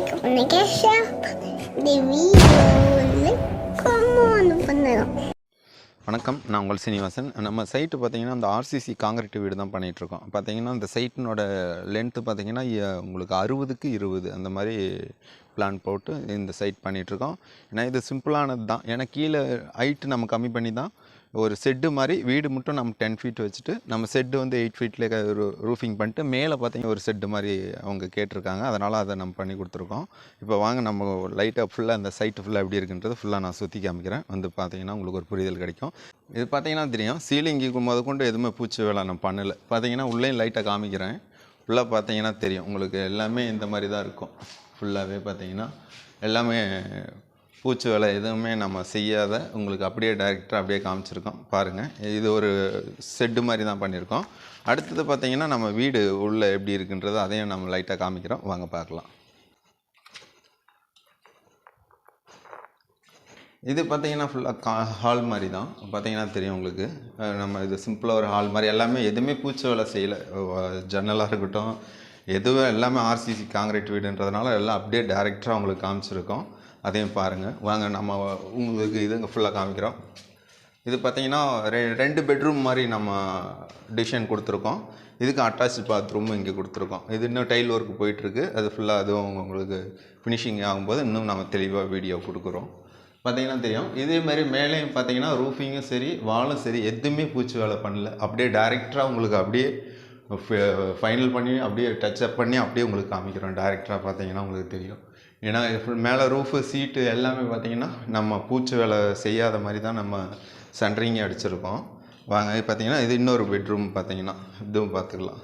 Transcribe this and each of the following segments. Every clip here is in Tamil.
like பண்ணுங்க ஷேர் இந்த வீடியோவில் கமெண்ட் பண்ணுங்க வணக்கம் நான் உங்கள் சீனிவாசன். நம்ம சைட்டு பார்த்தீங்கன்னா அந்த ஆர்சிசி காங்கிரீட் வீடு தான் பண்ணிகிட்ருக்கோம் பார்த்தீங்கன்னா இந்த சைட்டினோட லென்த்து பார்த்தீங்கன்னா உங்களுக்கு அறுபதுக்கு இருபது அந்த மாதிரி பிளான் போட்டு இந்த சைட் பண்ணிகிட்ருக்கோம் ஏன்னா இது சிம்பிளானது தான். ஏன்னா கீழே ஹைட்டு நம்ம கம்மி பண்ணி தான் ஒரு செட்டு மாதிரி வீடு மட்டும் நம்ம டென் ஃபீட் வச்சுட்டு நம்ம செட்டு வந்து எயிட் ஃபீட்லேயே ஒரு ரூஃபிங் பண்ணிட்டு மேலே பார்த்தீங்கன்னா ஒரு செட்டு மாதிரி அவங்க கேட்டிருக்காங்க. அதனால் அதை நம்ம பண்ணி கொடுத்துருக்கோம். இப்போ வாங்க நம்ம லைட்டாக ஃபுல்லாக அந்த சைட்டு ஃபுல்லாக எப்படி இருக்குன்றது ஃபுல்லாக நான் சுற்றி காமிக்கிறேன். வந்து பார்த்தீங்கன்னா உங்களுக்கு ஒரு புரிதல் கிடைக்கும். இது பார்த்தீங்கன்னா தெரியும். சீலிங்கு முத கொண்டு எதுவுமே பூச்சி வேலை நான் பண்ணலை. பார்த்தீங்கன்னா உள்ளே லைட்டாக காமிக்கிறேன். ஃபுல்லாக பார்த்தீங்கன்னா தெரியும். உங்களுக்கு எல்லாமே இந்த மாதிரி தான் இருக்கும். ஃபுல்லாகவே பார்த்தீங்கன்னா எல்லாமே பூச்சி வேலை எதுவுமே நம்ம செய்யாத உங்களுக்கு அப்படியே டைரெக்டாக அப்படியே காமிச்சிருக்கோம். பாருங்கள் இது ஒரு செட்டு மாதிரி தான் பண்ணியிருக்கோம். அடுத்தது பார்த்திங்கன்னா நம்ம வீடு உள்ளே எப்படி இருக்குன்றது அதையும் நம்ம லைட்டாக காமிக்கிறோம். வாங்க பார்க்கலாம். இது பார்த்தீங்கன்னா ஃபுல்லாக கா ஹால் மாதிரி தான். பார்த்தீங்கன்னா தெரியும் உங்களுக்கு. நம்ம இது சிம்பிளாக ஒரு ஹால் மாதிரி. எல்லாமே எதுவுமே பூச்சி வேலை செய்யலை. ஜன்னலாக இருக்கட்டும் எதுவும் எல்லாமே ஆர்சிசி காங்கிரீட் வீடுன்றதுனால எல்லாம் அப்படியே டேரெக்டாக உங்களுக்கு காமிச்சிருக்கோம். அதையும் பாருங்கள் வாங்க நம்ம உங்களுக்கு இதுங்க ஃபுல்லாக காமிக்கிறோம். இது பார்த்தீங்கன்னா ரெ ரெண்டு பெட்ரூம் மாதிரி நம்ம டிசைன் கொடுத்துருக்கோம். இதுக்கு அட்டாச் பாத்ரூமும் இங்கே கொடுத்துருக்கோம். இது இன்னும் டைல் ஒர்க் போயிட்டுருக்கு. அது ஃபுல்லாக அதுவும் உங்களுக்கு ஃபினிஷிங் ஆகும்போது இன்னும் நம்ம தெளிவாக வீடியோ கொடுக்குறோம். பார்த்தீங்கன்னா தெரியும். இதே மாதிரி மேலேயும் பார்த்தீங்கன்னா ரூஃபிங்கும் சரி வாலும் சரி எதுவுமே பூச்சி வேலை பண்ணல. அப்படியே டைரெக்டாக உங்களுக்கு அப்படியே ஃபைனல் பண்ணி அப்படியே டச் அப் பண்ணி அப்படியே உங்களுக்கு காமிக்கிறோம். டேரெக்டாக பார்த்தீங்கன்னா உங்களுக்கு தெரியும். ஏன்னா ஃபுல் மேலே ரூஃபு சீட்டு எல்லாமே பார்த்தீங்கன்னா நம்ம பூச்சி வேலை செய்யாத மாதிரி தான் நம்ம சென்ட்ரிங்கே அடிச்சிருக்கோம். வாங்க பார்த்திங்கன்னா இது இன்னொரு பெட்ரூம் பார்த்தீங்கன்னா இதுவும் பார்த்துக்கலாம்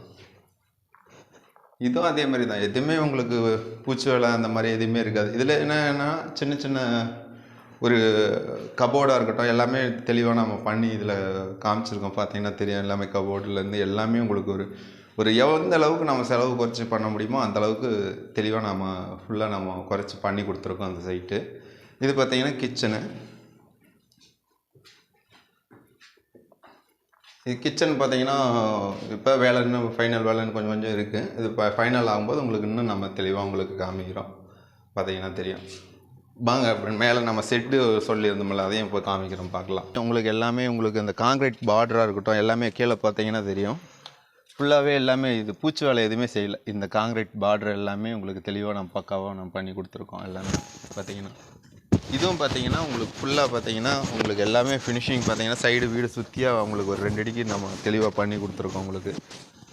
இதுவும் அதே மாதிரி தான். எதுவுமே உங்களுக்கு பூச்சி வேலை அந்த மாதிரி எதுவுமே இருக்காது. இதில் என்னன்னா சின்ன சின்ன ஒரு கபோர்டாக இருக்கட்டும் எல்லாமே தெளிவாக நம்ம பண்ணி இதில் காமிச்சிருக்கோம். பார்த்தீங்கன்னா தெரியும் எல்லாமே கபோர்டுலேருந்து எல்லாமே உங்களுக்கு ஒரு ஒரு எந்த அளவுக்கு நம்ம செலவு குறைச்சி பண்ண முடியுமோ அந்தளவுக்கு தெளிவாக நம்ம ஃபுல்லாக நம்ம குறைச்சி பண்ணி கொடுத்துருக்கோம் அந்த சைட்டு இது பார்த்திங்கன்னா கிச்சனு இது கிச்சன் பார்த்தீங்கன்னா இப்போ வேலை இன்னும் ஃபைனல் வேலைன்னு கொஞ்சம் கொஞ்சம் இருக்குது இது இப்போ ஃபைனல் ஆகும்போது உங்களுக்கு இன்னும் நம்ம தெளிவாக உங்களுக்கு காமிக்கிறோம். பார்த்தீங்கன்னா தெரியும். வாங்க மேலே நம்ம செட்டு சொல்லியிருந்தோம்ல அதையும் இப்போ காமிக்கிறோம் பார்க்கலாம். உங்களுக்கு எல்லாமே உங்களுக்கு இந்த காங்கிரீட் பார்டராக இருக்கட்டும் எல்லாமே கீழே பார்த்தீங்கன்னா தெரியும். ஃபுல்லாகவே எல்லாமே இது பூச்சி வேலை எதுவுமே செய்யலை. இந்த காங்கிரீட் பார்டர் எல்லாமே உங்களுக்கு தெளிவாக நம்ம பக்காவாக நம்ம பண்ணி கொடுத்துருக்கோம் எல்லாமே பார்த்தீங்கன்னா. இதுவும் பார்த்தீங்கன்னா உங்களுக்கு ஃபுல்லாக பார்த்தீங்கன்னா உங்களுக்கு எல்லாமே ஃபினிஷிங் பார்த்தீங்கன்னா சைடு வீடு சுற்றியாக உங்களுக்கு ஒரு ரெண்டு அடிக்கு நம்ம தெளிவாக பண்ணி கொடுத்துருக்கோம் உங்களுக்கு.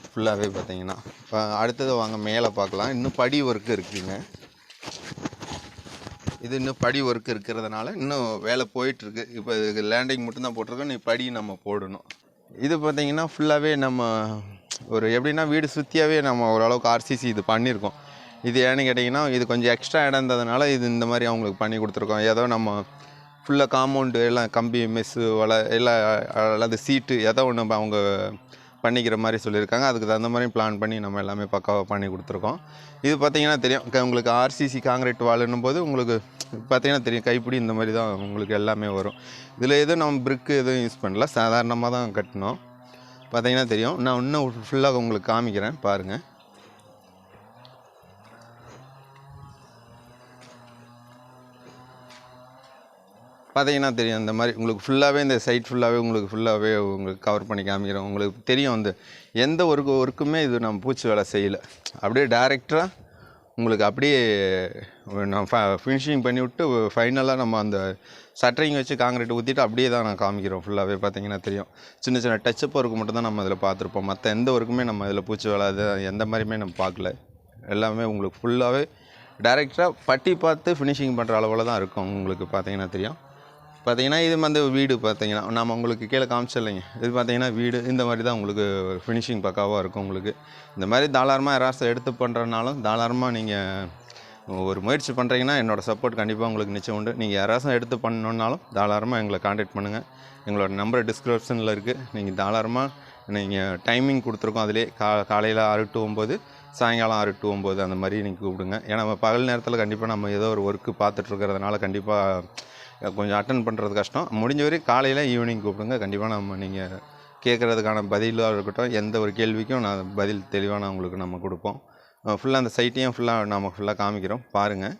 ஃபுல்லாகவே பார்த்தீங்கன்னா. இப்போ அடுத்தது வாங்க மேலே பார்க்கலாம். இன்னும் படி ஒர்க்கு இருக்குதுங்க இது இன்னும் படி ஒர்க் இருக்கிறதுனால இன்னும் வேலை போயிட்டுருக்கு. இப்போ இதுக்கு லேண்டிங் மட்டும்தான் போட்டிருக்கோம். நீ படி நம்ம போடணும். இது பார்த்திங்கன்னா ஃபுல்லாகவே நம்ம ஒரு எப்படின்னா வீடு சுற்றியாகவே நம்ம ஓரளவுக்கு ஆர்சிசி இது பண்ணியிருக்கோம். இது ஏன்னு கேட்டிங்கன்னா இது கொஞ்சம் எக்ஸ்ட்ரா இடம் இருந்ததுனால இது இந்த மாதிரி அவங்களுக்கு பண்ணி கொடுத்துருக்கோம். ஏதோ நம்ம ஃபுல்லாக காம்பவுண்டு எல்லாம் கம்பி மெஸ்ஸு வலை எல்லாம் அல்லது சீட்டு ஏதோ ஒன்று அவங்க பண்ணிக்கிற மாதிரி சொல்லியிருக்காங்க. அதுக்கு தகுந்த மாதிரி பிளான் பண்ணி நம்ம எல்லாமே பக்காவாக பண்ணி கொடுத்துருக்கோம். இது பார்த்திங்கன்னா தெரியும். க- உங்களுக்கு ஆர்சிசி காங்கிரீட் வால்னும் போது உங்களுக்கு பார்த்திங்கன்னா தெரியும். கைப்பிடி இந்த மாதிரி தான் உங்களுக்கு எல்லாமே வரும். இதில் எதுவும் நம்ம பிரிக்கு எதுவும் யூஸ் பண்ணல. சாதாரணமாக தான் கட்டினோம். பார்த்தீங்கன்னா தெரியும். நான் இன்னும் ஃபுல்லாக உங்களுக்கு காமிக்கிறேன். பாருங்கள் பார்த்தீங்கன்னா தெரியும். இந்த மாதிரி உங்களுக்கு ஃபுல்லாகவே இந்த சைட் ஃபுல்லாகவே உங்களுக்கு ஃபுல்லாகவே உங்களுக்கு கவர் பண்ணி காமிக்கிறோம் உங்களுக்கு தெரியும். வந்து எந்த ஒரு ஒர்க்குமே இது நம்ம பூச்சி வேலை செய்யலை. அப்படியே டேரெக்டாக உங்களுக்கு அப்படியே நான் ஃபினிஷிங் பண்ணி விட்டு ஃபைனலாக நம்ம அந்த சட்டரிங் வச்சு காங்கிரீட் ஊற்றிட்டு அப்படியே தான் நான் காமிக்கிறோம் ஃபுல்லாகவே பார்த்தீங்கன்னா தெரியும். சின்ன சின்ன டச்சப் ஒர்க்கு மட்டும் தான் நம்ம இதில் பார்த்துருப்போம் மற்ற எந்த ஒர்க்குமே நம்ம இதில் பூச்சி வேலை அது எந்த மாதிரியுமே நம்ம பார்க்கல எல்லாமே உங்களுக்கு ஃபுல்லாகவே டேரெக்டாக பட்டி பார்த்து ஃபினிஷிங் பண்ணுற அளவில் தான் இருக்கும். உங்களுக்கு பார்த்தீங்கன்னா தெரியும். பார்த்தீங்கன்னா இது வந்து வீடு பார்த்தீங்கன்னா நம்ம உங்களுக்கு கீழே காமிச்சிடலைங்க. இது பார்த்தீங்கன்னா வீடு. இந்த மாதிரி தான் உங்களுக்கு ஃபினிஷிங் பக்காவாக இருக்கும் உங்களுக்கு. இந்த மாதிரி தாராளமாக யாராச்சும் எடுத்து பண்ணுறதுனாலும் தாராளமாக நீங்கள் ஒரு முயற்சி பண்ணுறீங்கன்னா என்னோடய சப்போர்ட் கண்டிப்பாக உங்களுக்கு நிச்சயம் உண்டு. நீங்கள் யாராச்சும் எடுத்து பண்ணணுன்னாலும் தாராளமாக எங்களை காண்டாக்ட் பண்ணுங்கள் எங்களோட நம்பர் டிஸ்கிரிப்ஷனில் இருக்குது நீங்கள் தாராளமாக நீங்கள் டைமிங் கொடுத்துருக்கோம் அதிலே கா காலையில் ஆறு டு ஒம்பது சாயங்காலம் ஆறு டு ஒம்பது அந்த மாதிரி நீங்கள் கூப்பிடுங்க. ஏன்னா நம்ம பகல் நேரத்தில் கண்டிப்பாக நம்ம ஏதோ ஒரு ஒர்க்கு பார்த்துட்ருக்கிறதுனால கண்டிப்பாக கொஞ்சம் அட்டன் பண்ணுறது கஷ்டம். முடிஞ்ச வரைக்கும் காலையில் ஈவினிங் கூப்பிடுங்க. கண்டிப்பாக நம்ம நீங்கள் கேட்குறதுக்கான பதிலாக இருக்கட்டும் எந்த ஒரு கேள்விக்கும் நான் பதில் தெளிவாக நான் உங்களுக்கு நம்ம கொடுப்போம். ஃபுல்லாக அந்த சைட்டையும் ஃபுல்லாக நம்ம ஃபுல்லாக காமிக்கிறோம். பாருங்கள்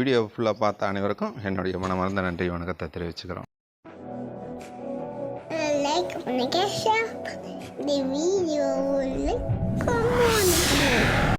வீடியோ ஃபுல்லாக பார்த்த அனைவருக்கும் என்னுடைய மனமார்ந்த நன்றி வணக்கத்தை தெரிவிச்சுக்கிறோம். லைக் பண்ணுங்க ஷேர் பண்ணுங்க இந்த வீடியோவில் கமெண்ட்